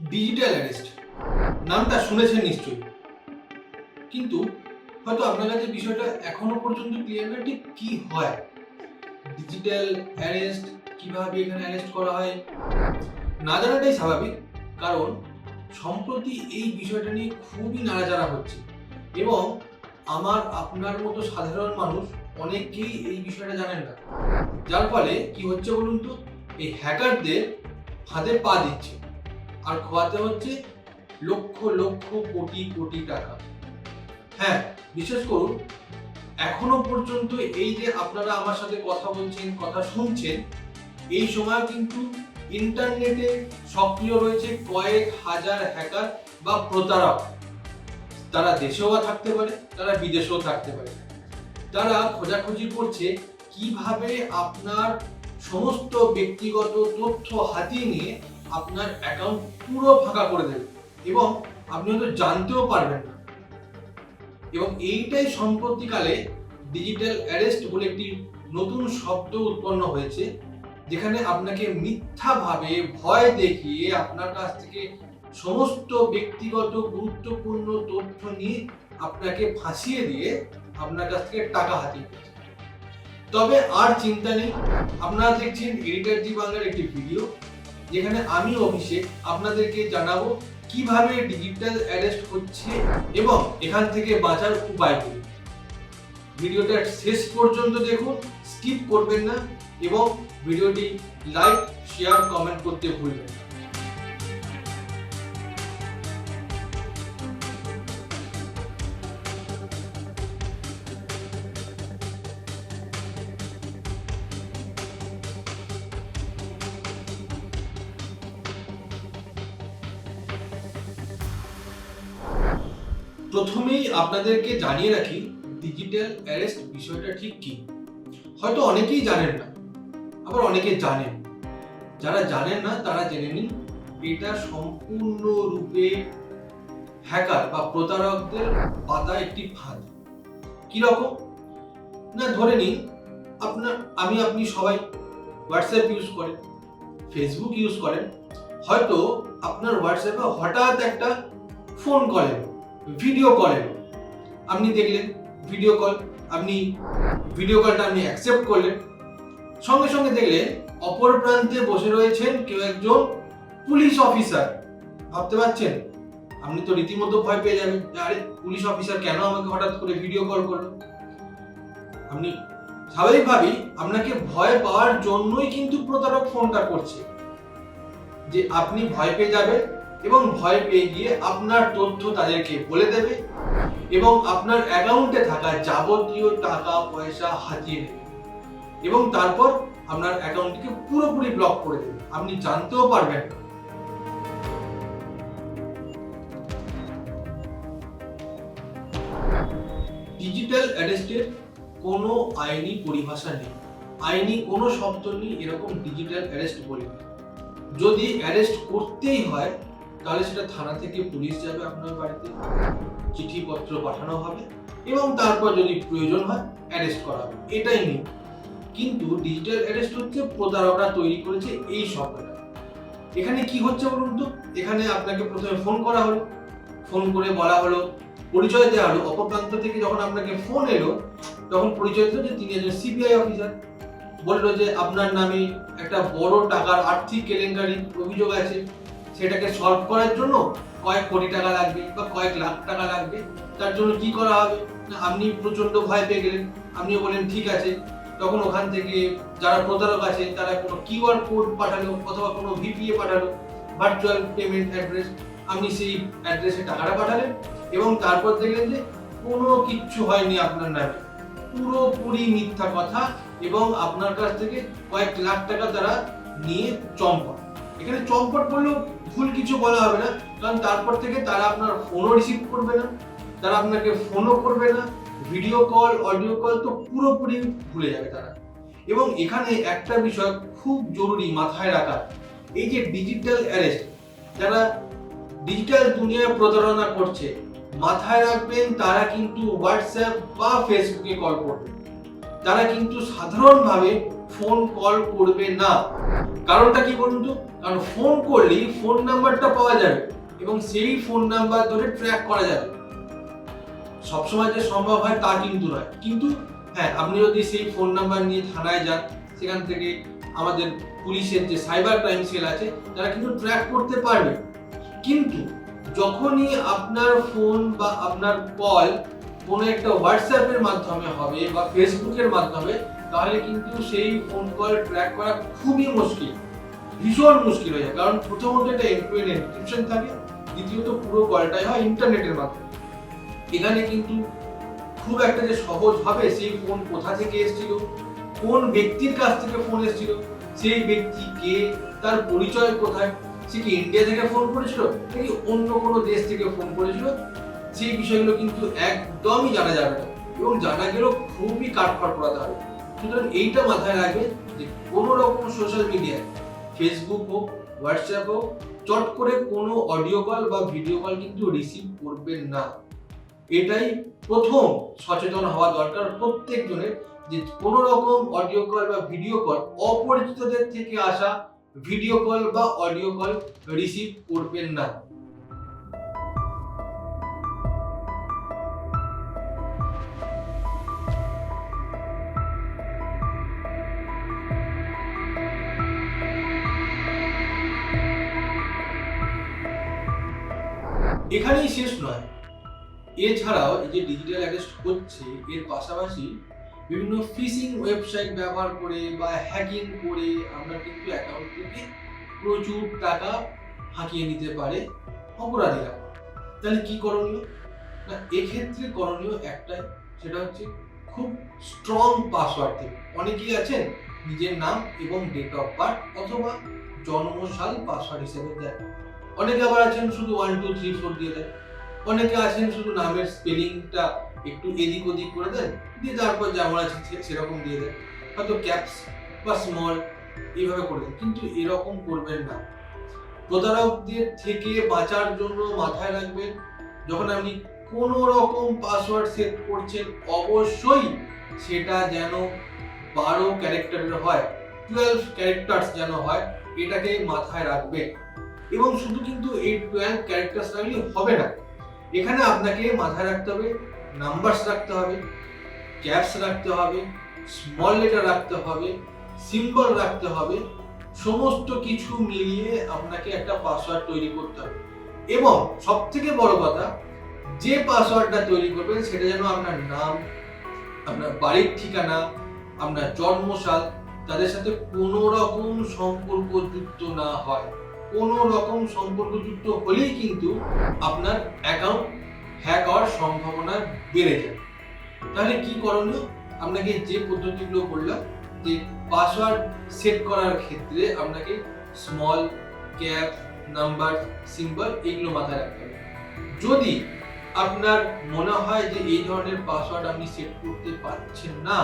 Digital arrest নামটা শুনেছেন নিশ্চয়ই। কিন্তু হয়তো আপনার কাছে বিষয়টা এখনও পর্যন্ত ক্লিয়ার না, ঠিক কি হয়? ডিজিটাল অ্যারেস্ট কীভাবে এখানে অ্যারেস্ট করা হয়? না জানাটাই স্বাভাবিক, কারণ সম্প্রতি এই বিষয়টা নিয়ে খুবই নাড়াচাড়া হচ্ছে। এবং আমার, আপনার মতো সাধারণ মানুষ অনেকেই এই বিষয়টা জানেন না। যার ফলে কি হচ্ছে বলুন তো? এই হ্যাকারদের হাতে পা দিচ্ছে। আর খোয়াতে হচ্ছে লক্ষ লক্ষ কোটি কোটি টাকা। হ্যাঁ বিশেষ করুন, এখনও পর্যন্ত এই যে আপনারা আমার সাথে কথা বলছেন, কথা শুনছেন, এই সময় কিন্তু ইন্টারনেটে সক্রিয় রয়েছে কয়েক হাজার হ্যাকার বা প্রতারক। তারা দেশেও থাকতে পারে, তারা বিদেশেও থাকতে পারে। তারা খোঁজাখুঁজি করছে কীভাবে আপনার সমস্ত ব্যক্তিগত তথ্য হাতিয়ে নিয়ে আপনার অ্যাকাউন্ট পুরো ফাঁকা করে দেবে এবং আপনি হয়তো জানতেও পারবেন না এবং এইটাই সম্প্রতিকালে ডিজিটাল অ্যারেস্ট বলে একটি নতুন শব্দ উৎপন্ন হয়েছে, যেখানে আপনাকে মিথ্যাভাবে ভয় দেখিয়ে আপনার কাছ থেকে সমস্ত ব্যক্তিগত গুরুত্বপূর্ণ তথ্য নিয়ে আপনাকে ফাঁসিয়ে দিয়ে আপনার কাছ থেকে টাকা হাতিয়ে। তবে আর চিন্তা নেই, আপনারা দেখছেন এডিটার জি বাংলার একটি ভিডিও যেখানে আমি অভিষেক আপনাদেরকে জানাব কীভাবে ডিজিটাল অ্যারেস্ট হচ্ছে এবং এখান থেকে বাঁচার উপায় ভিডিওটা শেষ পর্যন্ত দেখুন স্কিপ করবেন না এবং ভিডিওটি লাইক শেয়ার কমেন্ট করতে ভুলবেন না। প্রথমেই আপনাদেরকে জানিয়ে রাখি ডিজিটাল অ্যারেস্ট বিষয়টা ঠিক কি? হয়তো অনেকেই জানেন না, আবার অনেকে জানেন। যারা জানেন না, তারা জেনে নিন, এটা সম্পূর্ণরূপে হ্যাকার বা প্রতারকদের পাতা একটি ফাঁদ। কীরকম না, ধরে নিন, আপনার, আমি, আপনি সবাই হোয়াটসঅ্যাপ ইউজ করেন ফেসবুক ইউজ করেন, হয়তো আপনার হোয়াটসঅ্যাপে হঠাৎ একটা ফোন কলেন ভিডিও কলেন আপনি দেখলেন ভিডিও কল আপনি ভিডিও কলটা আপনি অ্যাকসেপ্ট করলেন। সঙ্গে সঙ্গে দেখলেন, অপর প্রান্তে বসে রয়েছেন কেউ একজন পুলিশ অফিসার ভাবতে পারছেন? আপনি তো রীতিমতো ভয় পেয়ে যাবেন যে, আরে পুলিশ অফিসার কেন আমাকে হঠাৎ করে ভিডিও কল করল? আপনি স্বাভাবিকভাবেই আপনাকে ভয় পাওয়ার জন্যই কিন্তু প্রতারক ফোনটা করছে। যে আপনি ভয় পেয়ে যাবেন এবং ভয় পেয়ে গিয়ে আপনার তথ্য তাদেরকে বলে দেবে এবং আপনার অ্যাকাউন্টে থাকা যাবতীয় টাকা, পয়সা হাতিয়ে নেবে। এবং তারপর আপনার অ্যাকাউন্টটিকে পুরোপুরি ব্লক করে দেবে। আপনি জানতেও পারবেন না। ডিজিটাল অ্যারেস্টের কোনো আইনি পরিভাষা নেই। আইনি কোনো শব্দ নেই, এরকম ডিজিটাল অ্যারেস্ট বলে। যদি অ্যারেস্ট করতেই হয় তাহলে সেটা থানা থেকে পুলিশ যাবে আপনার বাড়িতে, চিঠিপত্র পাঠানো হবে এবং তারপর যদি প্রয়োজন হয় অ্যারেস্ট করা হবে। এটাই নেই কিন্তু ডিজিটাল অ্যারেস্ট হচ্ছে প্রতারকরা তৈরি করেছে এই শব্দটা এখানে কি হচ্ছে বলুন তো? এখানে আপনাকে প্রথমে ফোন করা হলো। ফোন করে বলা হলো, পরিচয় দেওয়া হলো। অপর প্রান্ত থেকে যখন আপনাকে ফোন এলো, তখন পরিচয় দিল যে তিনি একজন সিবিআই অফিসার বলল যে, আপনার নামে একটা বড় টাকার আর্থিক কেলেঙ্কারির অভিযোগ আছে। সেটাকে সলভ করার জন্য কয়েক কোটি টাকা লাগবে বা কয়েক লাখ টাকা লাগবে। তার জন্য কি করা হবে? আপনি প্রচণ্ড ভয় পেয়ে গেলেন। আপনিও বলেন ঠিক আছে। তখন ওখান থেকে যারা প্রতারক আছে, তারা কোনো কিউআর কোড পাঠালো অথবা কোনো ভিপিএ পাঠালো ভার্চুয়াল পেমেন্ট অ্যাড্রেস আপনি সেই অ্যাড্রেসে টাকাটা পাঠালেন এবং তারপর দেখলেন যে কোনো কিচ্ছু হয়নি আপনার নামে। পুরোপুরি মিথ্যা কথা এবং আপনার কাছ থেকে কয়েক লাখ টাকা তারা নিয়ে চম্পট। এখানে চম্পট বললেও ভুল কিছু বলা হবে না, কারণ তারপর থেকে তারা আপনার ফোনও রিসিভ করবে না, তারা আপনাকে ফোনও করবে না ভিডিও কল অডিও কল তো পুরোপুরি ভুলে যাবে তারা। এবং এখানে একটা বিষয় খুব জরুরি মাথায় রাখা, এই যে ডিজিটাল অ্যারেস্ট যারা ডিজিটাল দুনিয়ায় প্রতারণা করছে, মাথায় রাখবেন তারা কিন্তু হোয়াটসঅ্যাপ বা ফেসবুকে কল করবে। তারা কিন্তু সাধারণভাবে ফোন কল করবে না। কারণটা কি বলুন তো? কারণ ফোন করলেই ফোন নাম্বারটা পাওয়া যাবে এবং সেই ফোন নাম্বার ধরে ট্র্যাক করা যাবে। সবসময় যে সম্ভব হয় তা কিন্তু নয়। কিন্তু হ্যাঁ আপনি যদি সেই ফোন নাম্বার নিয়ে থানায় যান, সেখান থেকে আমাদের পুলিশের যে সাইবার ক্রাইম সেল আছে, তারা কিন্তু ট্র্যাক করতে পারবে। কিন্তু যখনই আপনার ফোন বা আপনার কল কোনো একটা হোয়াটসঅ্যাপের মাধ্যমে হবে বা ফেসবুকের মাধ্যমে তাহলে কিন্তু সেই ফোন কল ট্র্যাক করা খুবই মুশকিল, ভীষণ মুশকিল হয়ে যায়। কারণ প্রথমত এটা এন্ড এনক্রিপশন থাকে, দ্বিতীয়ত পুরো কলটাই হয় ইন্টারনেটের মাধ্যমে। এখানে কিন্তু খুব একটা যে সহজ হবে সেই ফোন কোথা থেকে এসেছিল, কোন ব্যক্তির কাছ থেকে ফোন এসেছিল, সেই ব্যক্তি কে, তার পরিচয় কোথায়, সে কি ইন্ডিয়া থেকে ফোন করেছিল, নাকি অন্য কোনো দেশ থেকে ফোন করেছিল, সেই বিষয়গুলো কিন্তু একদমই জানা যাবে না। এবং জানা গেলেও খুবই কাটফাট করাতে হবে। সুতরাং এইটা মাথায় রাখবে যে কোনো রকম সোশ্যাল মিডিয়ায় ফেসবুক হোক হোয়াটসঅ্যাপ হোক, চট করে কোনো অডিও কল বা ভিডিও কল কিন্তু রিসিভ করবেন না। এটাই প্রথম সচেতন হওয়া দরকার প্রত্যেকজনের যে কোনো রকম অডিও কল বা ভিডিও কল অপরিচিতদের থেকে আসা ভিডিও কল বা অডিও কল রিসিভ করবেন না। এখানেই শেষ নয়। এছাড়াও এই যে ডিজিটাল অ্যারেস্ট হচ্ছে এর পাশাপাশি বিভিন্ন ফিশিং ওয়েবসাইট ব্যবহার করে বা হ্যাকিং করে আমরা কিন্তু অ্যাকাউন্ট থেকে প্রচুর টাকা হাঁকিয়ে নিতে পারে অপরাধীরা। তাহলে কি করণীয়? না, এক্ষেত্রে করণীয় একটাই সেটা হচ্ছে খুব স্ট্রং পাসওয়ার্ড থেকে। অনেকেই আছেন নিজের নাম এবং ডেট অফ বার্থ অথবা জন্মসাল পাসওয়ার্ড হিসেবে দেয় অনেকে আবার আছেন শুধু ওয়ান টু থ্রি ফোর দিয়ে দেয়। অনেকে আছেন শুধু নামের স্পেলিংটা একটু এদিক ওদিক করে দেন দিয়ে তারপর যেমন আছে সেরকম দিয়ে দেন হয়তো ক্যাপস বা স্মল এইভাবে করে দেন কিন্তু এরকম করবেন না। প্রতারকদের থেকে বাঁচার জন্য মাথায় রাখবেন, যখন আপনি কোনো রকম পাসওয়ার্ড সেট করছেন, অবশ্যই সেটা যেন বারো ক্যারেক্টারের হয় টুয়েলভ ক্যারেক্টার্স যেন হয়, এটাকে মাথায় রাখবেন। এবং শুধু কিন্তু এই টুয়েলভ ক্যারেক্টার্স রাখলে হবে না। এখানে আপনাকে মাথায় রাখতে হবে নাম্বারস রাখতে হবে ক্যাপস রাখতে হবে স্মল লেটার রাখতে হবে সিম্বল রাখতে হবে, সমস্ত কিছু মিলিয়ে আপনাকে একটা পাসওয়ার্ড তৈরি করতে হবে। এবং সব থেকে বড় কথা, যে পাসওয়ার্ডটা তৈরি করবেন সেটা যেন আপনার নাম, আপনার বাড়ির ঠিকানা, আপনার জন্মসাল, তাদের সাথে কোনো রকম সম্পর্ক যুক্ত না হয়। কোনো রকম সম্পর্কযুক্ত হলেই কিন্তু আপনার অ্যাকাউন্ট হ্যাক হওয়ার সম্ভাবনা বেড়ে যায়। তাহলে কি করণীয়? আপনাকে যে পদ্ধতিগুলো বললাম, যে পাসওয়ার্ড সেট করার ক্ষেত্রে আপনাকে স্মল ক্যাপ নাম্বার সিম্বল এগুলো মাথায় রাখতে হবে। যদি আপনার মনে হয় যে এই ধরনের পাসওয়ার্ড আপনি সেট করতে পারছেন না,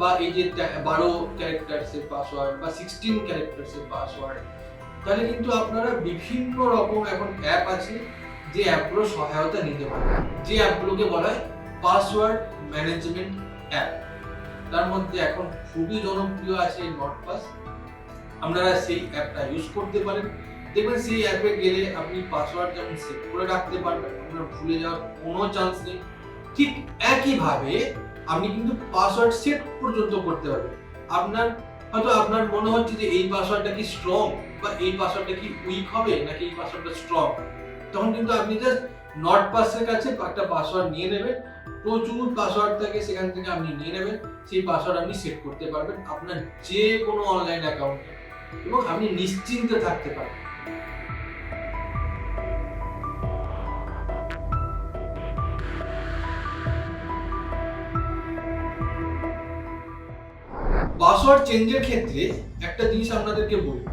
বা এই যে বারো ক্যারেক্টার্সের পাসওয়ার্ড বা সিক্সটিন ক্যারেক্টার্সের পাসওয়ার্ড তাহলে কিন্তু আপনারা বিভিন্ন রকম এখন অ্যাপ আছে যে অ্যাপগুলো সহায়তা নিতে পারেন যে অ্যাপগুলোকে বলা হয় পাসওয়ার্ড ম্যানেজমেন্ট অ্যাপ তার মধ্যে এখন খুবই জনপ্রিয় আছে নটপাস আপনারা সেই অ্যাপটা ইউজ করতে পারেন। দেখবেন সেই অ্যাপে গেলে আপনি পাসওয়ার্ড যেমন সেভ করে রাখতে পারবেন, আপনার ভুলে যাওয়ার কোনো চান্স নেই। ঠিক একইভাবে আপনি কিন্তু পাসওয়ার্ড সেট পর্যন্ত করতে পারবেন। আপনার হয়তো আপনার মনে হচ্ছে যে এই পাসওয়ার্ডটা কি স্ট্রং বা এই পাসওয়ার্ডটা কি উইক হবে নাকি এই পাসওয়ার্ডটা স্ট্রং তখন কিন্তু আপনি জাস্ট নট পাসের কাছে একটা পাসওয়ার্ড নিয়ে নেবেন। প্রচুর পাসওয়ার্ড থাকে, সেখান থেকে আপনি নিয়ে নেবেন। সেই পাসওয়ার্ড আপনি সেট করতে পারবেন আপনার যে কোনো অনলাইন অ্যাকাউন্টে এবং আপনি নিশ্চিন্তে থাকতে পারবেন। পাসওয়ার্ড চেঞ্জের ক্ষেত্রে একটা জিনিস আপনাদেরকে বলি।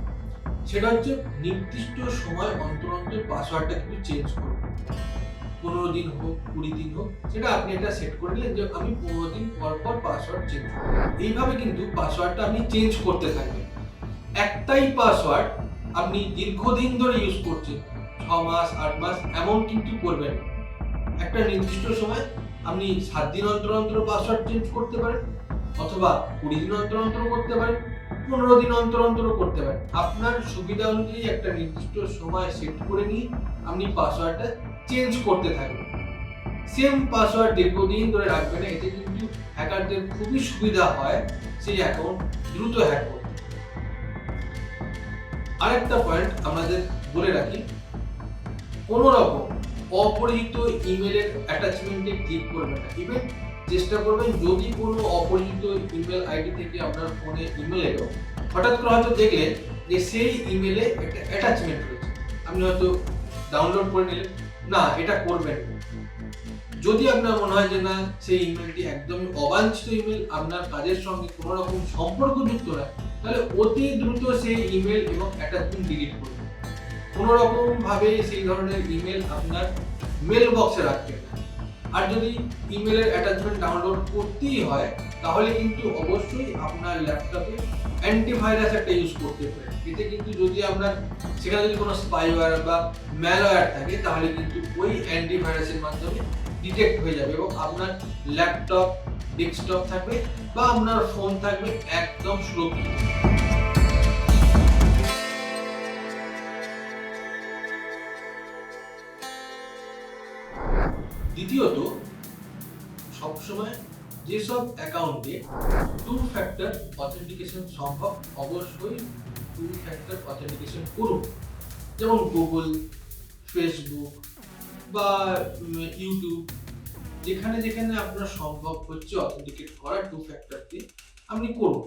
সেটা হচ্ছে নির্দিষ্ট সময় অন্তর অন্তর পাসওয়ার্ডটা কিন্তু চেঞ্জ করবেন পনেরো দিন হোক, কুড়ি দিন হোক, সেটা আপনি একটা সেট করে নিলেন যে আমি পনেরো দিন পর পর পাসওয়ার্ড চেঞ্জ করব। এইভাবে কিন্তু পাসওয়ার্ডটা আপনি চেঞ্জ করতে থাকবেন। একটাই পাসওয়ার্ড আপনি দীর্ঘদিন ধরে ইউজ করছেন, ছ মাস, আট মাস, এমন কিন্তু করবেন একটা নির্দিষ্ট সময় আপনি সাত দিন অন্তর অন্তর পাসওয়ার্ড চেঞ্জ করতে পারেন। অথবা কুড়ি দিন অন্তর অন্তর করতে পারেন পনেরো দিন অন্তর অন্তর করতে পারেন আপনার সুবিধা অনুযায়ী একটা নির্দিষ্ট সময় সেট করে নিয়ে আপনি পাসওয়ার্ডটা চেঞ্জ করতে থাকবেন সেম পাসওয়ার্ড দীর্ঘদিন ধরে রাখবেন এতে কিন্তু হ্যাকারদের খুবই সুবিধা হয়, সেই অ্যাকাউন্ট দ্রুত হ্যাক করতে। আরেকটা পয়েন্ট আমাদের বলে রাখি কোনো রকম অপরিচিত ইমেলের অ্যাটাচমেন্টে ক্লিক করবেন না। ইভেন চেষ্টা করবেন যদি কোনো অপরিচিত ইমেল আইডি থেকে আপনার ফোনে ইমেল এলো, হঠাৎ করে হয়তো দেখলেন যে সেই ইমেলে একটা অ্যাটাচমেন্ট রয়েছে। আপনি হয়তো ডাউনলোড করে নিলেন। না, এটা করবেন যদি আপনার মনে হয় যে না, সেই ইমেলটি একদমই অবাঞ্ছিত ইমেল আপনার কাজের সঙ্গে কোনো রকম সম্পর্কযুক্ত না, তাহলে অতি দ্রুত সেই ইমেল এবং অ্যাটাচমেন্ট ডিলিট করবেন কোনো রকম ভাবে সেই ধরনের ইমেল আপনার মেল বক্সে রাখবেন না। আর যদি ইমেলের অ্যাটাচমেন্ট ডাউনলোড করতেই হয়, তাহলে কিন্তু অবশ্যই আপনার ল্যাপটপে অ্যান্টিভাইরাস একটা ইউজ করতে পারেন। এতে কিন্তু যদি আপনার সেখানে যদি কোনো স্পাইওয়্যার বা ম্যালওয়্যার থাকে, তাহলে কিন্তু ওই অ্যান্টিভাইরাসের মাধ্যমে ডিটেক্ট হয়ে যাবে এবং আপনার ল্যাপটপ ডেস্কটপ থাকবে বা আপনার ফোন থাকবে একদম সুরক্ষিত। দ্বিতীয়ত, সবসময় যেসব অ্যাকাউন্টে টু ফ্যাক্টর অথেন্টিকেশন সম্ভব, অবশ্যই টু ফ্যাক্টর অথেন্টিকেশন করুন। যেমন গুগল ফেসবুক বা ইউটিউব যেখানে যেখানে আপনার সম্ভব হচ্ছে অথেন্টিকেট করা টু ফ্যাক্টরকে আপনি করুন।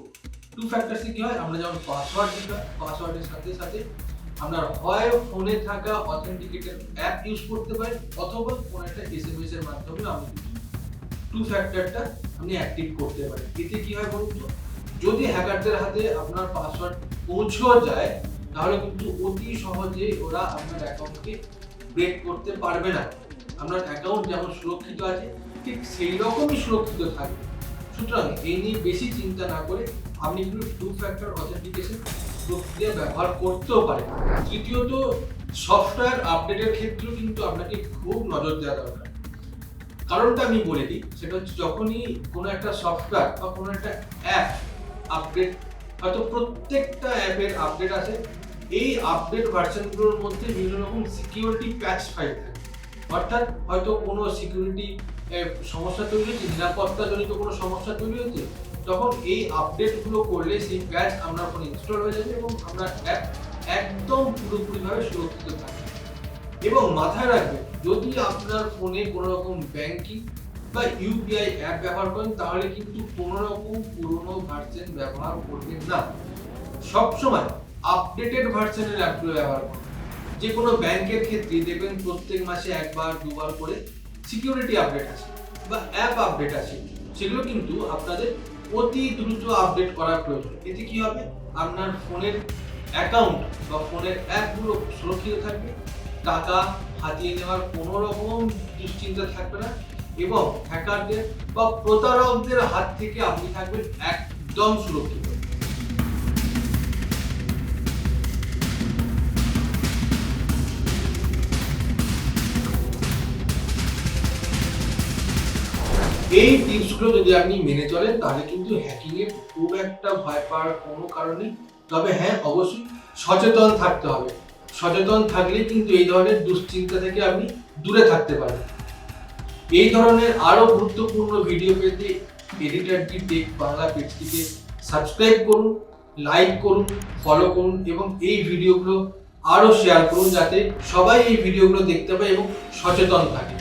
টু ফ্যাক্টরসে কি হয়? আমরা যেমন পাসওয়ার্ড দিতে পাসওয়ার্ডের সাথে সাথে আপনার হয় ফোনে থাকা অথেন্টিকেটের অ্যাপ ইউজ করতে পারেন অথবা কোনো একটা এসএমএস এর মাধ্যমে আপনি টু ফ্যাক্টরটা আপনি অ্যাক্টিভ করতে পারেন এতে কি হয় বলুন যদি হ্যাকারদের হাতে আপনার পাসওয়ার্ড পৌঁছেও যায়, তাহলে কিন্তু অতি সহজে ওরা আপনার অ্যাকাউন্টকে ব্রেক করতে পারবে না। আপনার অ্যাকাউন্ট যেমন সুরক্ষিত আছে, ঠিক সেই রকমই সুরক্ষিত থাকবে। সুতরাং এই নিয়ে বেশি চিন্তা না করে আপনি কিন্তু টু ফ্যাক্টর অথেন্টিকেশন প্রক্রিয়া ব্যবহার করতেও পারে। তৃতীয়ত সফটওয়্যার আপডেটের ক্ষেত্রেও কিন্তু আপনাকে খুব নজর দেওয়া দরকার। কারণটা আমি বলে দিই, সেটা হচ্ছে যখনই কোনো একটা সফটওয়্যার বা কোনো একটা অ্যাপ আপডেট হয়তো প্রত্যেকটা অ্যাপের আপডেট আছে এই আপডেট ভার্সনগুলোর মধ্যে বিভিন্ন রকম সিকিউরিটি প্যাচ ফাইল থাকে। অর্থাৎ হয়তো কোনো সিকিউরিটি সমস্যা তৈরি হয়েছে, নিরাপত্তাজনিত কোনো সমস্যা তৈরি হয়েছে তখন এই আপডেটগুলো করলে সেই প্যাচ আপনার ফোনে ইনস্টল হয়ে যাবে এবং আপনার অ্যাপ একদম পুরোপুরিভাবে সুরক্ষিত থাকবে। এবং মাথায় রাখবেন, যদি আপনার ফোনে কোনো রকম ব্যাংকিং বা ইউপিআই অ্যাপ ব্যবহার করেন, তাহলে কিন্তু কোনো রকম পুরনো ভার্সন ব্যবহার করবেন না। সবসময় আপডেটেড ভার্সনের অ্যাপগুলো ব্যবহার করুন। যে কোনো ব্যাংকের ক্ষেত্রে দেখবেন প্রত্যেক মাসে একবার, দুবার করে সিকিউরিটি আপডেট আছে বা অ্যাপ আপডেট আছে সেগুলো কিন্তু আপনাদের অতি দ্রুত আপডেট করা প্রয়োজন। এতে কি হবে? আপনার ফোনের অ্যাকাউন্ট বা ফোনের অ্যাপগুলো সুরক্ষিত থাকবে, টাকা হাতিয়ে নেওয়ার কোনো রকম দুশ্চিন্তা থাকবে না এবং হ্যাকারদের বা প্রতারকদের হাত থেকে আপনি থাকবেন একদম সুরক্ষিত। এই টিপসগুলো যদি আপনি মেনে চলেন, তাহলে কিন্তু হ্যাকিং এর খুব একটা ভয় পাওয়ার কোনো কারণে তবে হ্যাঁ অবশ্যই সচেতন থাকতে হবে। সচেতন থাকলে কিন্তু এই ধরনের দুশ্চিন্তা থেকে আপনি দূরে থাকতে পারেন এই ধরনের আরও গুরুত্বপূর্ণ ভিডিও পেতে এডিটার টি টেক বাংলা পেজটিকে সাবস্ক্রাইব করুন লাইক করুন ফলো করুন এবং এই ভিডিওগুলো আরও শেয়ার করুন যাতে সবাই এই ভিডিওগুলো দেখতে পায় এবং সচেতন থাকে।